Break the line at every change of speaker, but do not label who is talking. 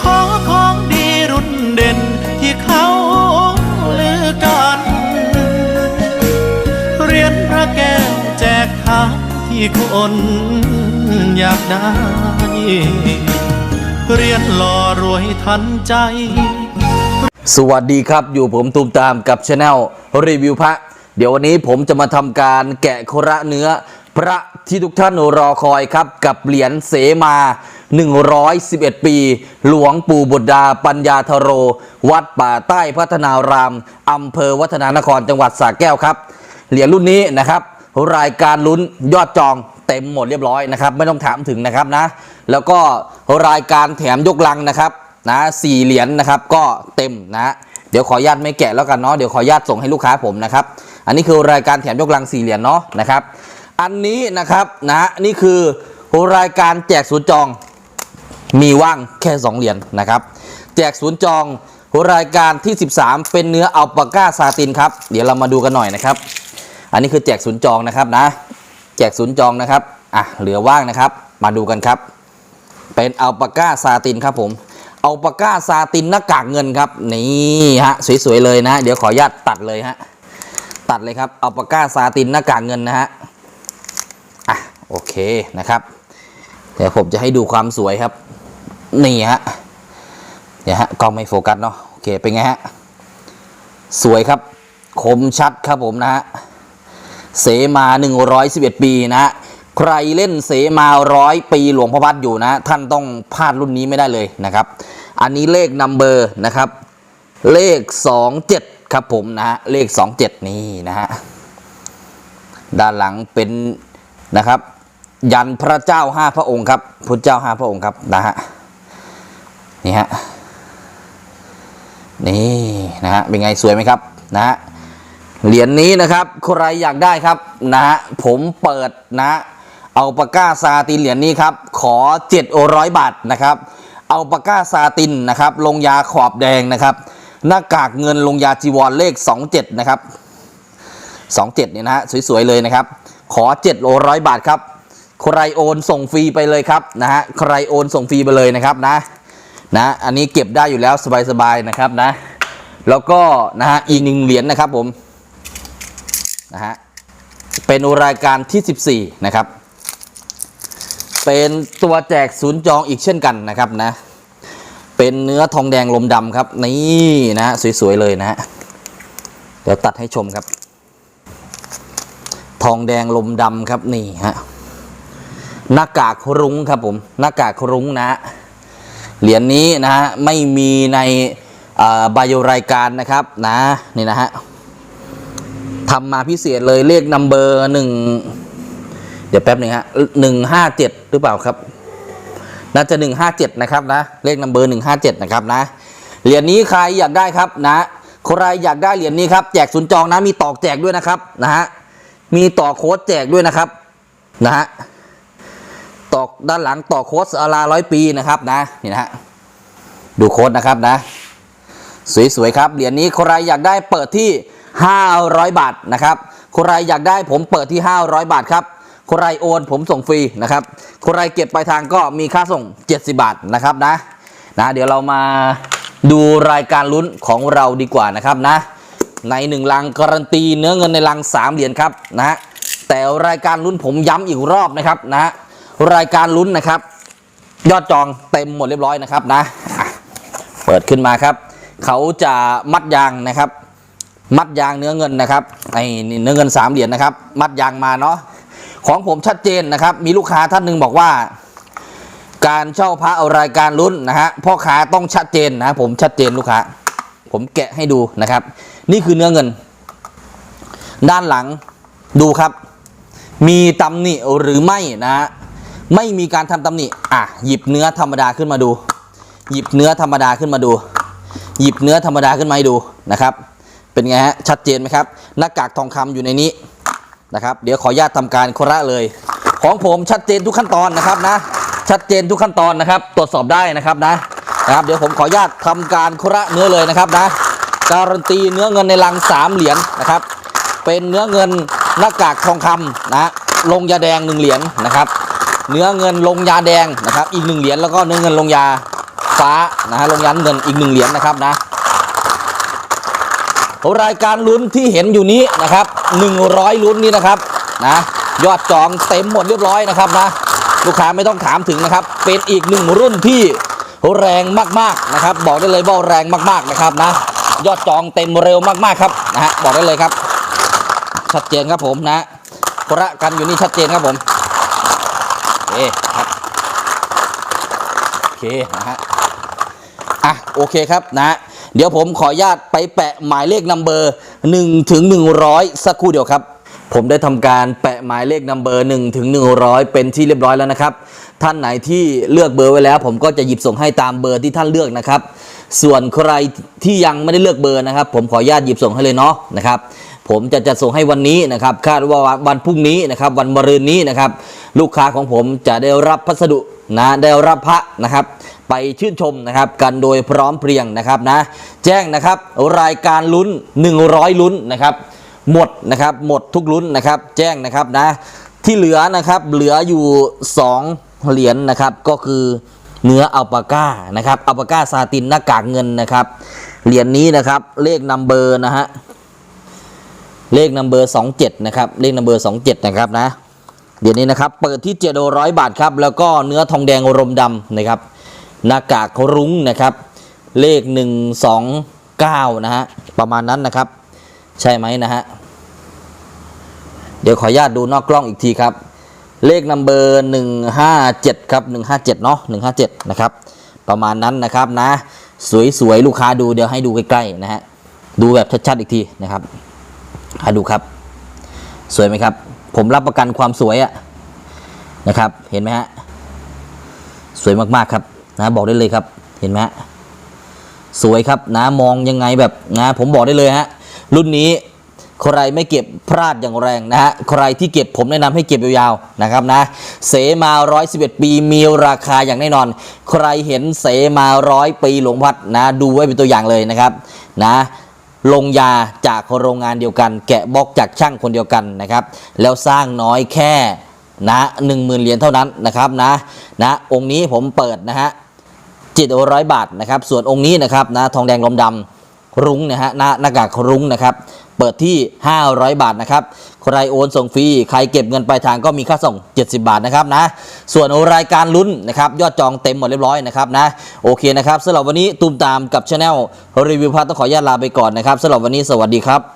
ขอของดีรุ่นเด่นที่เขาลือกัน เรียญพระแก้วแจกทานที่คนอยากได้ เรียนหล่อรวยทันใจ
สวัสดีครับอยู่ผมตูมตามกับช anel รีวิวพระ เดี๋ยววันนี้ผมจะมาทำการแกะโคระเนื้อ พระที่ทุกท่านรอคอยครับ กับเหรียญเสมา 111 ปี หลวงปู่บุตรดาปัญญาธโร วัดป่าใต้พัฒนารามอำเภอวัฒนานครจังหวัดสระแก้วครับ เหรียญรุ่นนี้นะครับ รายการลุ้นยอดจองเต็มหมดเรียบร้อยนะครับ ไม่ต้องถามถึงนะครับนะ แล้วก็รายการแถมยกลังนะครับนะสี่เหรียญนะครับก็เต็มนะเดี๋ยวขออนุญาตไม่แกะแล้วกันเนาะเดี๋ยวขออนุญาตส่งให้ลูกค้าผมนะครับ อันนี้คือรายการแถมยกลังสี่เหรียญเนาะนะครับ อันนี้นะครับนะนี่คือรายการแจกศูนย์จอง มีว่างแค่ 2 เหรียญนะครับ แจกศูนย์จองรายการที่ 13 เป็นเนื้ออัลปาก้าซาตินครับ เดี๋ยวเรามาดูกันหน่อยนะครับ อันนี้คือแจกศูนย์จองนะครับนะ แจกศูนย์จองนะครับอะเหลือว่างนะครับ มาดูกันครับ เป็นอัลปาก้าซาตินครับผมอัลปาก้าซาตินหน้ากากเงินครับนี่ฮะสวยๆเลยนะ เดี๋ยวขออนุญาตตัดเลยฮะตัดเลยครับอัลปาก้าซาตินหน้ากากเงินนะฮะอะ โอเคนะครับ เดี๋ยวผมจะให้ดูความสวยครับ นี่ฮะเดี๋ยวฮะกล้องไม่โฟกัสเนาะโอเคเป็นไงฮะสวยครับ คมชัดครับผมนะฮะเสมา 111 ปีนะฮะใครเล่นเสมาร้อยปีหลวงพ่อพัดอยู่นะ ท่านต้องพลาดรุ่นนี้ไม่ได้เลยนะครับ อันนี้เลขนัมเบอร์นะครับ เลข 27 ครับผมนะฮะเลข 27 นี่นะฮะด้านหลังเป็นนะครับ ยันพระเจ้าห้าพระองค์ครับพุทธเจ้าห้าพระองค์ครับนะฮะนี่ฮะนี่นะฮะเป็นไงสวยไหมครับนะฮะเหรียญนี้นะครับใครอยากได้ครับนะฮะผมเปิดนะเอาปากกาซาตินเหรียญนี้ครับขอ700บาทนะครับ เอาปากกาซาตินนะครับ ลงยาขอบแดงนะครับ หน้ากากเงินลงยาจีวรเลข 27 นะครับ 27เนี่ยนะฮะสวยๆเลยนะครับ ขอ700บาทครับ ใครโอนส่งฟรีไปเลยครับนะฮะใครโอนส่งฟรีไปเลยนะครับนะนะอันนี้เก็บได้อยู่แล้วสบายๆนะครับนะ แล้วก็นะฮะอีกหนึ่งเหรียญนะครับผมนะฮะเป็นรายการที่ 14 นะครับ เป็นตัวแจกศูนย์จองอีกเช่นกันนะครับนะ เป็นเนื้อทองแดงลมดำครับ นี่นะฮะสวยๆเลยนะฮะเดี๋ยวตัดให้ชมครับ ทองแดงลมดำครับนี่ฮะ หน้ากากรุ้งครับผมหน้ากากรุ้งนะ เหรียญนี้นะฮะไม่มีในใบรายการนะครับนะนี่นะฮะทำมาพิเศษเลยเลขนัมเบอร์หนึ่งเดี๋ยวแป๊บหนึ่งฮะหนึ่งห้าเจ็ดหรือเปล่าครับ น่าจะหนึ่งห้าเจ็ดนะครับนะ เลขนัมเบอร์หนึ่งห้าเจ็ดนะครับนะ เหรียญนี้ใครอยากได้ครับนะ ใครอยากได้เหรียญนี้ครับแจกศูนย์จองนะมีตอกแจกด้วยนะครับนะฮะ มีต่อโค้ดแจกด้วยนะครับนะฮะ ตอกด้านหลังต่อโค้ดอาราร้อยปีนะครับนะนี่นะฮะดูโค้ดนะครับนะ สวยๆครับเหรียญนี้ใครอยากได้เปิดที่ 500 บาทนะครับใครอยากได้ผมเปิดที่ 500 บาทครับใครโอนผมส่งฟรีนะครับใครเก็บปลายทางก็มีค่าส่ง 70 บาทนะครับนะนะ เดี๋ยวเรามาดูรายการลุ้นของเราดีกว่านะครับนะ ในหนึ่งลังการันตีเนื้อเงินในลัง3เหรียญครับนะแต่รายการลุ้นผมย้ำอีกรอบนะครับนะ รายการลุ้นนะครับ ยอดจองเต็มหมดเรียบร้อยนะครับนะ เปิดขึ้นมาครับ เขาจะมัดยางนะครับ มัดยางเนื้อเงินนะครับไอ้นี่เนื้อเงินสามเหรียญนะครับ มัดยางมาเนาะของผมชัดเจนนะครับ มีลูกค้าท่านหนึ่งบอกว่า การเช่าพระเอารายการลุ้นนะฮะพ่อค้าต้องชัดเจนนะผมชัดเจนลูกค้า ผมแกะให้ดูนะครับ นี่คือเนื้อเงิน ด้านหลังดูครับ มีตำหนิหรือไม่นะฮะ ไม่มีการทำตำหนิ อะ หยิบเนื้อธรรมดาขึ้นมาดู หยิบเนื้อธรรมดาขึ้นมาดู หยิบเนื้อธรรมดาขึ้นมาดูนะครับ เป็นไงฮะ ชัดเจนไหมครับ หน้ากากทองคำอยู่ในนี้นะครับ เดี๋ยวขออนุญาตทำการโคระเลย ของผมชัดเจนทุกขั้นตอนนะครับนะ ชัดเจนทุกขั้นตอนนะครับ ตรวจสอบได้นะครับนะ นะครับ เดี๋ยวผมขออนุญาตทำการโคระเนื้อเลยนะครับนะ การันตีเนื้อเงินในลังสามเหรียญนะครับ เป็นเนื้อเงินหน้ากากทองคำนะ ลงยาแดงหนึ่งเหรียญนะครับ เนื้อเงินลงยาแดงนะครับ อีกหนึ่งเหรียญแล้วก็เนื้อเงินลงยาฟ้านะฮะลงยาเงินอีกหนึ่งเหรียญนะครับนะรายการลุ้นที่เห็นอยู่นี้นะครับ 100 ลุ้นนี้นะครับนะยอดจองเต็มหมดเรียบร้อยนะครับนะลูกค้าไม่ต้องถามถึงนะครับ เป็นอีกหนึ่งรุ่นที่แรงมากๆนะครับ บอกได้เลยว่าแรงมากๆนะครับนะยอดจองเต็มเร็วมากๆครับนะฮะบอกได้เลยครับ ชัดเจนครับผมนะประกันอยู่นี่ชัดเจนครับผม เคครับโอเคนะฮะอะโอเคครับนะเดี๋ยวผมขออนุญาตไปแปะหมายเลขนัมเบอร์1ถึง100 สักครู่เดียวครับ ผมได้ทำการแปะหมายเลขนัมเบอร์1ถึง100 เป็นที่เรียบร้อยแล้วนะครับ ท่านไหนที่เลือกเบอร์ไว้แล้ว ผมก็จะหยิบส่งให้ตามเบอร์ที่ท่านเลือกนะครับ ส่วนใครที่ยังไม่ได้เลือกเบอร์นะครับ ผมขออนุญาตหยิบส่งให้เลยเนาะนะครับ ผมจะจัดส่งให้วันนี้นะครับ คาดว่าวันพรุ่งนี้นะครับ วันมะรืนนี้นะครับ ลูกค้าของผมจะได้รับพัสดุนะได้รับพระนะครับ ไปชื่นชมนะครับกันโดยพร้อมเพรียงนะครับนะ แจ้งนะครับรายการลุ้น 100 ลุ้นนะครับ หมดนะครับหมดทุกลุ้นนะครับ แจ้งนะครับนะ ที่เหลือนะครับเหลืออยู่ 2 เหรียญนะครับก็คือเนื้ออัลปาก้านะครับอัลปาก้าซาตินหน้ากากเงินนะครับเหรียญนี้นะครับเลขนัมเบอร์นะฮะ เลขนัมเบอร์27นะครับเลขนัมเบอร์27นะครับนะเดี๋ยวนี้นะครับเปิดที่700บาทครับแล้วก็เนื้อทองแดงรมดำนะครับหน้ากากรุ้งนะครับ เลข 129นะฮะประมาณนั้นนะครับ ใช่ไหมนะฮะเดี๋ยวขออนุญาตดูนอกกล้องอีกทีครับ เลขนัมเบอร์157ครับ157เนาะ157นะครับประมาณนั้นนะครับนะ สวยๆ ลูกค้าดูเดี๋ยวให้ดูใกล้ๆนะฮะดูแบบชัดๆอีกทีนะครับาดูครับ สวยไหมครับ ผมรับประกันความสวยอะนะครับ เห็นไหมฮะ สวยมากๆครับนะบอกได้เลยครับ เห็นไหมฮะ สวยครับนะมองยังไงแบบนะผมบอกได้เลยฮะ รุ่นนี้ใครไม่เก็บพลาดอย่างแรงนะฮะ ใครที่เก็บผมแนะนำให้เก็บยาวๆนะครับนะ เสมา 111 ปีมีราคาอย่างแน่นอน ใครเห็นเสมาร้อยปีหลวงพัดนะ ดูไว้เป็นตัวอย่างเลยนะครับนะ ลงยาจากโรงงานเดียวกัน แกะบล็อกจากช่างคนเดียวกันนะครับ แล้วสร้างน้อยแค่นะหนึ่งหมื่นเหรียญเท่านั้นนะครับนะนะองค์นี้ผมเปิดนะฮะเจ็ดร้อยบาทนะครับ ส่วนองค์นี้นะครับนะทองแดงลมดำ รุ้งนะฮะหน้าหน้ากากรุ้งนะครับ เปิดที่ 500 บาทนะครับ ใครโอนส่งฟรี ใครเก็บเงินปลายทางก็มีค่าส่ง 70 บาทนะครับนะ ส่วนรายการลุ้นนะครับ ยอดจองเต็มหมดเรียบร้อยนะครับนะ โอเคนะครับสำหรับวันนี้ตูมตามกับช anel รีวิวพัทต้องขออนุญาตลาไปก่อนนะครับสำหรับวันนี้สวัสดีครับ